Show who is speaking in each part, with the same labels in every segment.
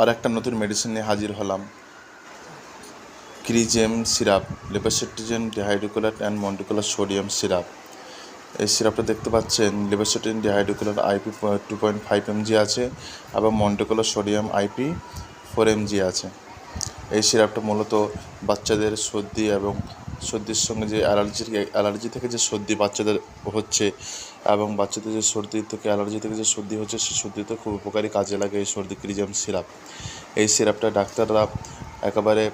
Speaker 1: আর একটা নতুন মেডিসিন নিয়ে হাজির হলাম। ক্রিজেম syrup levocetirizine dihydrochloride and montelukast sodium syrup এই সিরাপটা দেখতে পাচ্ছেন levocetirizine dihydrochloride IP two point five mg আছে এবং montelukast sodium IP four mg আছে। এই সিরাপটা মূলত বাচ্চাদের সর্দি এবং সর্দির সঙ্গে যে অ্যালার্জি অ্যালার্জি থেকে যে সর্দি বাচ্চাদের হচ্ছে এবং বাচ্চাদের যে সর্দি থেকে, অ্যালার্জি থেকে যে সর্দি হচ্ছে সেই সর্দিতে খুব উপকারী কাজে লাগে এই সর্দি ক্রিজাম সিরাপ। এই সিরাপটা ডাক্তাররা একেবারে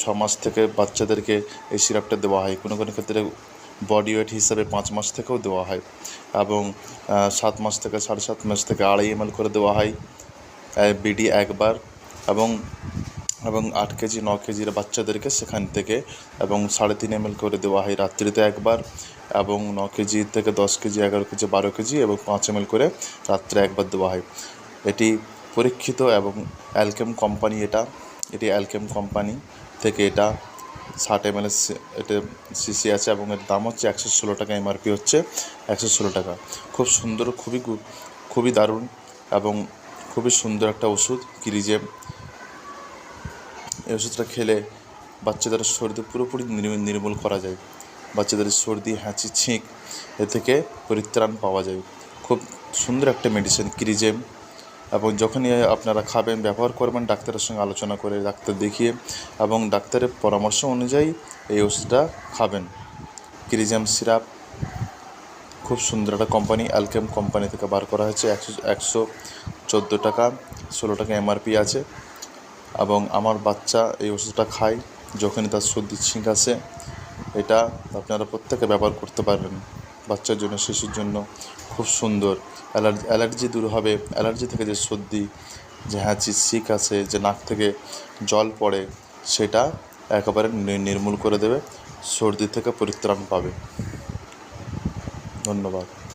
Speaker 1: ছ মাস থেকে বাচ্চাদেরকে এই সিরাপটা দেওয়া হয়। কোনো কোনো ক্ষেত্রে বডি ওয়েট হিসাবে পাঁচ মাস থেকেও দেওয়া হয় এবং সাত মাস থেকে, সাড়ে সাত মাস থেকে আড়াই এম করে দেওয়া হয় বিডি একবার এবং এবং আট কেজি, ন কেজির বাচ্চাদেরকে সেখান থেকে এবং সাড়ে তিন এম করে দেওয়া হয় রাত্রিতে একবার এবং ন কেজি থেকে দশ কেজি, এগারো কেজি, বারো কেজি এবং পাঁচ এম করে রাত্রে একবার দেওয়া হয়। এটি পরীক্ষিত এবং অ্যালকেম কোম্পানি এটা। এটি অ্যালকেম কোম্পানি থেকে এটা ষাট এম এল এটা সিসি আছে এবং এর দাম হচ্ছে একশো ষোলো টাকা এমআরপি হচ্ছে একশো ষোলো টাকা। খুব সুন্দর, খুবই খুবই দারুণ এবং খুবই সুন্দর একটা ওষুধ, কিরিজেম। এই ওষুধটা খেলে বাচ্চাদের সর্দি পুরোপুরি নির্মূল করা যায়। বাচ্চাদের সর্দি, হাঁচি, ছিঁক এ থেকে পরিত্রাণ পাওয়া যায়। খুব সুন্দর একটা মেডিসিন ক্রিজেম এবং যখনই আপনারা খাবেন, ব্যবহার করবেন, ডাক্তারের সঙ্গে আলোচনা করে ডাক্তার দেখিয়ে এবং ডাক্তারের পরামর্শ অনুযায়ী এই ওষুধটা খাবেন। ক্রিজেম সিরাপ খুব সুন্দর একটা কোম্পানি অ্যালকেম কোম্পানি থেকে বার করা হয়েছে। একশো একশো চোদ্দ টাকা, ষোলো টাকা এমআরপি আছে। এবং আমার বাচ্চা এই ওষুধটা খায়, যখনই তার সর্দি ছিঁক আসে, এটা আপনারা প্রত্যেকে ব্যবহার করতে পারবেন। বাচ্চার জন্য, শিশুর জন্য খুব সুন্দর। অ্যালার্জি অ্যালার্জি দূর হবে। অ্যালার্জি থেকে যে সর্দি, যে হ্যাঁচি ছিঁক আসে যে নাক থেকে জল পড়ে, সেটা একেবারে নির্মূল করে দেবে, সর্দি থেকে পরিত্রাণ পাবে। ধন্যবাদ।